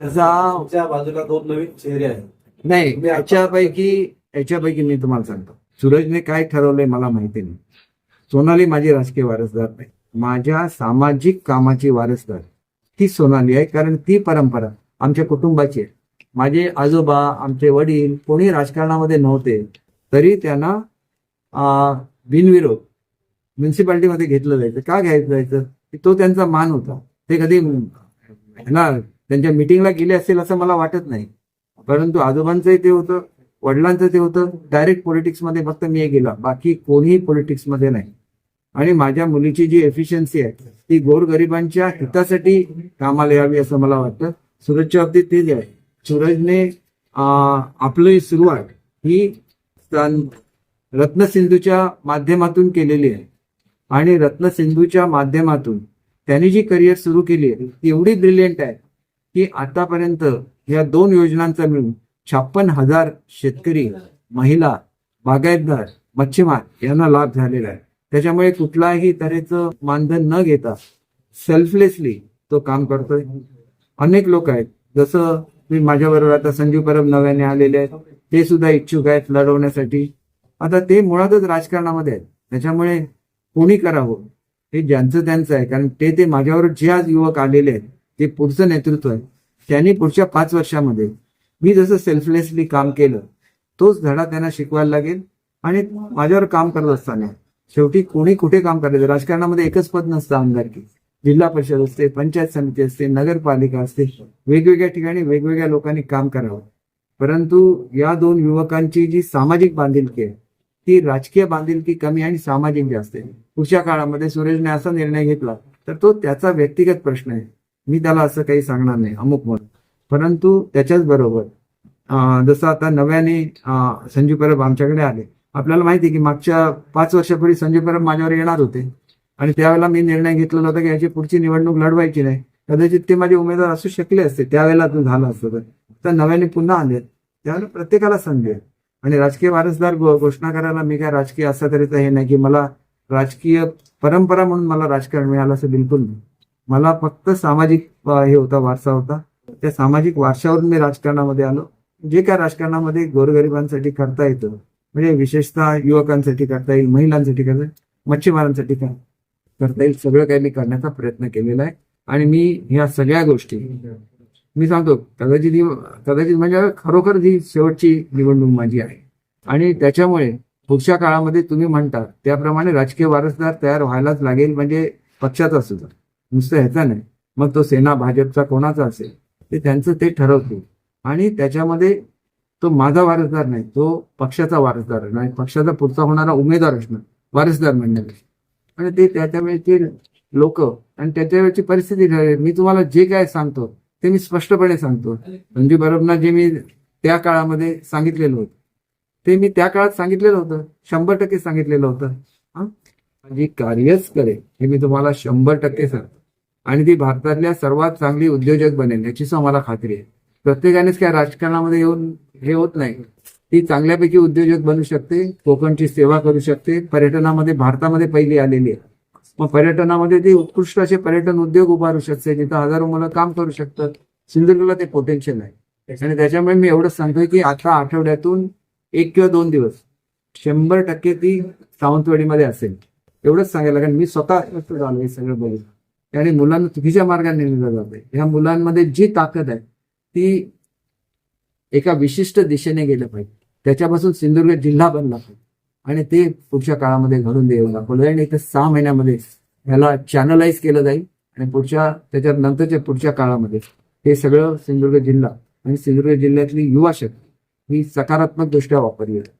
बाजूला दोन नवीन चेहरे आहेत. नाही याच्यापैकी याच्यापैकी मी तुम्हाला सांगतो. सूरजने काय ठरवलंय मला माहिती नाही. सोनाली माझी राजकीय वारसदार नाही. माझ्या सामाजिक कामाची वारसदार. ती सोनाली आहे कारण ती परंपरा आमच्या कुटुंबाची आहे. माझे आजोबा आमचे वडील कोणी राजकारणामध्ये नव्हते तरी त्यांना बिनविरोध म्युन्सिपाल्टीमध्ये घेतलं जायचं. का घ्यायचं जायचं? की तो त्यांचा मान होता. ते कधी त्यांच्या मिटिंगला गेले असेल असं मला वाटत नाही. परंतु आजोबांचंही ते होतं वडिलांचं ते होतं. डायरेक्ट पॉलिटिक्समध्ये फक्त मी गेला. बाकी कोणीही पॉलिटिक्समध्ये नाही. आणि माझ्या मुलीची जी एफिशियन्सी आहे ती गोरगरिबांच्या हितासाठी कामाला यावी असं मला वाटतं. सूरजच्या बाबतीत तेच आहे. सूरजने आपली सुरुवात ही रत्नसिंधूच्या माध्यमातून केलेली आहे. आणि रत्नसिंधूच्या माध्यमातून त्यांनी जी करिअर सुरू केली आहे ती एवढी ब्रिलियंट आहे. की आतापर्यंत या दोन योजनांचा मिळून छप्पन हजार शेतकरी महिला बागायतदार मच्छीमार यांना लाभ झालेला आहे. त्याच्यामुळे कुठलाही तऱ्हेचं मानधन न घेता सेल्फलेसली तो काम करतोय. अनेक लोक आहेत. जसं मी माझ्याबरोबर आता संजीव परब नव्याने आलेले आहेत. ते सुद्धा इच्छुक आहेत लढवण्यासाठी. आता ते मुळातच राजकारणामध्ये आहेत. त्याच्यामुळे कोणी करावं हे ज्यांचं त्यांचं आहे. कारण ते ते माझ्यावर जे आज युवक आलेले आहेत ते पुढचं नेतृत्व आहे. त्यांनी पुढच्या पाच वर्षामध्ये मी जसं सेल्फलेसली काम केलं तोच धडा त्यांना शिकवायला लागेल आणि माझ्यावर काम करत असताना. शेवटी कोणी कुठे काम करायचं? राजकारणामध्ये एकच पद नसतं आमदारकी. जिल्हा परिषद असते पंचायत समिती असते नगरपालिका असते वेगवेगळ्या ठिकाणी वेगवेगळ्या लोकांनी काम करावं. परंतु या दोन युवकांची जी सामाजिक बांधिलकी आहे ती राजकीय बांधिलकी कमी आणि सामाजिक जास्त आहे. पुढच्या काळामध्ये सुरेशने असा निर्णय घेतला तर तो त्याचा व्यक्तिगत प्रश्न आहे. मी त्याला असं काही सांगणार नाही अमुक म्हणून. परंतु त्याच्याच बरोबर जसं आता नव्याने संजीव परब आमच्याकडे आले. आपल्याला माहिती आहे की मागच्या पाच वर्षापूर्वी संजय परब माझ्यावर येणार होते. आणि त्यावेळेला मी निर्णय घेतलेला होता की याची पुढची निवडणूक लढवायची नाही. कदाचित ते माझे उमेदवार असू शकले असते. त्यावेळेला तो झालं असतं. तर नव्याने पुन्हा आले. त्यावेळेला प्रत्येकाला संधी आहे. आणि राजकीय वारसदार घोषणा करायला मी काय राजकीय असा तरीचं हे नाही की मला राजकीय परंपरा म्हणून मला राजकारण मिळालं असं बिलकुल नाही. मला फक्त सामाजिक हे होता वारसा होता. त्या सामाजिक वारशावरून मी राजकारणामध्ये आलो. जे काय राजकारणामध्ये गोरगरिबांसाठी करता येतं म्हणजे विशेषतः युवकांसाठी करता येईल महिलांसाठी करता येईल मच्छीमारांसाठी काय करता येईल सगळं काही मी करण्याचा प्रयत्न केलेला आहे. आणि मी ह्या सगळ्या गोष्टी मी सांगतो कदाचित ही कदाचित म्हणजे खरोखर ही शेवटची निवडणूक माझी आहे. आणि त्याच्यामुळे पुढच्या काळामध्ये तुम्ही म्हणता त्याप्रमाणे राजकीय वारसदार तयार व्हायलाच लागेल म्हणजे पक्षाचा सुद्धा नुसतं ह्याचा नाही. मग तो सेना भाजपचा कोणाचा असेल? ते त्यांचं ते ठरवतील. आणि त्याच्यामध्ये तो माझा वारसदार नाही तो पक्षाचा वारसदार आहे. नाही पक्षाचा पुढचा होणारा उमेदवार असणार वारसदार म्हणण्यापेक्षा. आणि ते त्याच्यावेळेचे लोक आणि त्याच्यावेळेची परिस्थिती ठरेल. मी तुम्हाला जे काय सांगतो ते मी स्पष्टपणे सांगतो. म्हणजे संजीव बरोबरना जे मी त्या काळामध्ये सांगितलेलं होतं. ते मी त्या काळात सांगितलेलं होतं. शंभर टक्के सांगितलेलं होतं. हा? जी कार्यच करेल. हे मी तुम्हाला शंभर टक्के सांगतो. आणि ती भारतातल्या सर्वात चांगली उद्योजक बनेल याची मला खात्री आहे. प्रत्येकानेच काय राजकारणामध्ये येऊन हे होत नाही. ती चांगल्यापैकी उद्योजक बनू शकते कोकणची सेवा करू शकते. पर्यटनामध्ये भारतामध्ये पहिली आलेली आहे. मग पर्यटनामध्ये ती उत्कृष्ट असे पर्यटन उद्योग उभारू शकते जिथं हजारो मुलं काम करू शकतात. सिंधुदुर्गला ते पोटेन्शियल आहे. आणि त्याच्यामुळे मी एवढं सांगतोय की आता आठवड्यातून एक किंवा दोन दिवस शंभर टक्के ती सावंतवाडीमध्ये असेल. एवढंच सांगायला कारण मी स्वतः हे सगळं बघितलं. आणि मुलांना चुकीच्या मार्गाने नेलं जाते ह्या मुलांमध्ये जी ताकद आहे ती एका विशिष्ट दिशेने गेलं पाहिजे. त्याच्यापासून सिंधुदुर्ग जिल्हा बनला पाहिजे. आणि ते पुढच्या काळामध्ये घडून देऊ दाखवलं आणि इथं सहा महिन्यामध्ये ह्याला चॅनलाइज केलं जाईल. आणि पुढच्या त्याच्या नंतरच्या पुढच्या काळामध्ये हे सगळं सिंधुदुर्ग जिल्हा आणि सिंधुदुर्ग जिल्ह्यातली युवा शक्ती ही सकारात्मक दृष्ट्या वापरली जाते